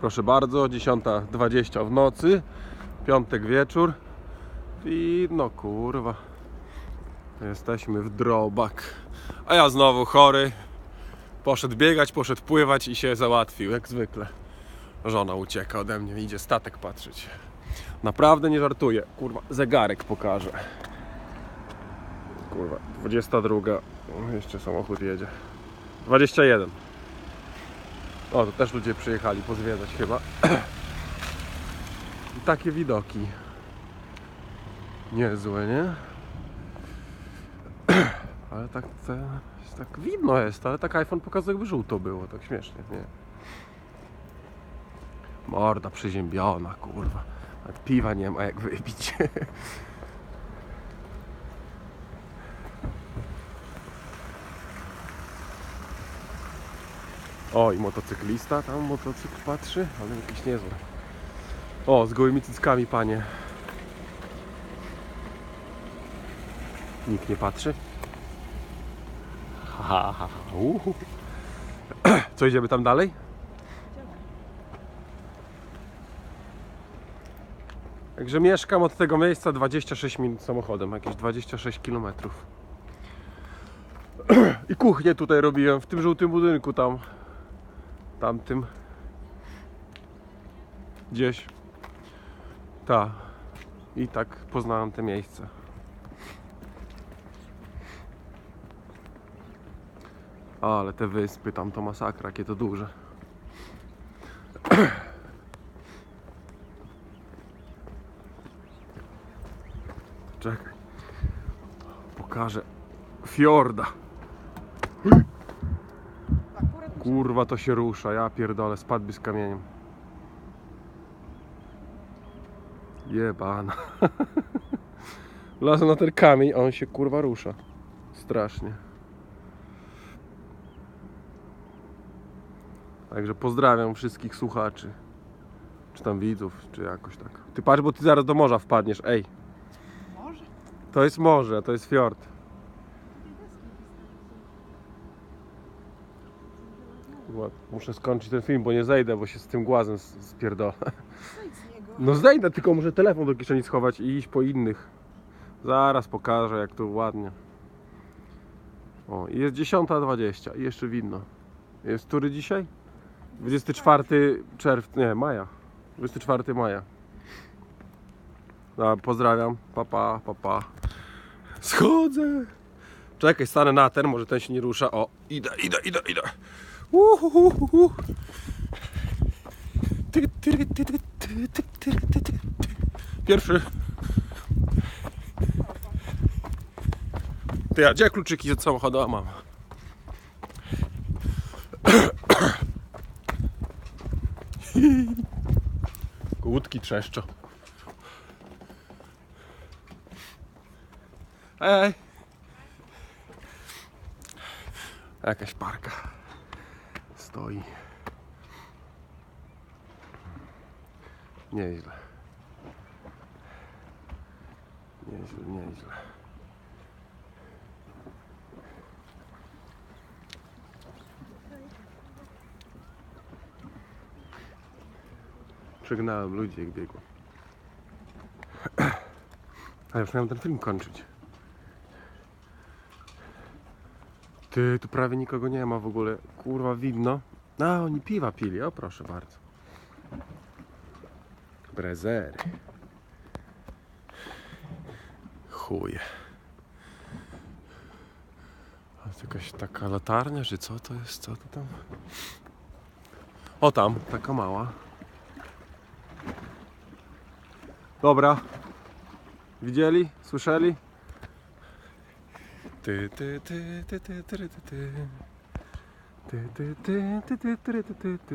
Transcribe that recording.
Proszę bardzo, 10.20 w nocy, piątek wieczór i no kurwa, jesteśmy w drobak. A ja znowu chory, poszedł biegać, poszedł pływać i się załatwił, jak zwykle. Żona ucieka ode mnie, idzie statek patrzeć. Naprawdę nie żartuję, kurwa, zegarek pokażę. Kurwa, 22, o, jeszcze samochód jedzie. 21. O, to też ludzie przyjechali pozwiedzać chyba. I takie widoki. Niezłe, nie? Ale tak, te, tak widno jest, ale tak iPhone pokazuje jakby żółto było, tak śmiesznie, nie? Morda przeziębiona, kurwa. Nawet piwa nie ma jak wypić. O, i motocyklista tam motocykl patrzy, ale jakiś niezły. O, z gołymi cyckami, panie. Nikt nie patrzy? Ha, ha, ha. Co, idziemy tam dalej? Także mieszkam od tego miejsca 26 minut samochodem, jakieś 26 km. I kuchnię tutaj robiłem w tym żółtym budynku tam tamtym. Gdzieś. Ta. I tak poznałem te miejsce. Ale te wyspy tam to masakra jakie to duże. Czekaj. Pokażę fiorda Kurwa to się rusza, ja pierdolę, spadłby z kamieniem. Jebana. Na ten kamień, a on się kurwa rusza. Strasznie. Także pozdrawiam wszystkich słuchaczy. Czy tam widzów, czy jakoś tak. Ty patrz, bo ty zaraz do morza wpadniesz, ej. Może? To jest morze, to jest fiord. Muszę skończyć ten film, bo nie zejdę, bo się z tym głazem spierdolę. Zejdź z niego. No zejdę, tylko muszę telefon do kieszeni schować i iść po innych. Zaraz pokażę, jak tu ładnie. O, i jest 10.20 i jeszcze widno. Jest który dzisiaj? 24 czerwca, nie, maja. 24 maja. No, pozdrawiam, papa, papa. Pa. Schodzę. Czekaj, stanę na ten, może ten się nie rusza. O, idę, idę, idę, idę. Uhuhuhu. Pierwszy. Ty, ja gdzie kluczyki od samochodu mam? Łódki trzeszczą. Ej! Jakaś parka stoi. Nieźle. Nieźle, nieźle. Przegnałem ludzi jak biegło. A już miałem ten film kończyć. Ty, tu prawie nikogo nie ma w ogóle. Kurwa, widno. A, oni piwa pili, o proszę bardzo. Brezery. Chuje. A to jakaś taka latarnia, czy co to jest? Co to tam? O tam, taka mała. Dobra. Widzieli? Słyszeli? Ти-ти-ти-ти-ти-ти-ти-ти.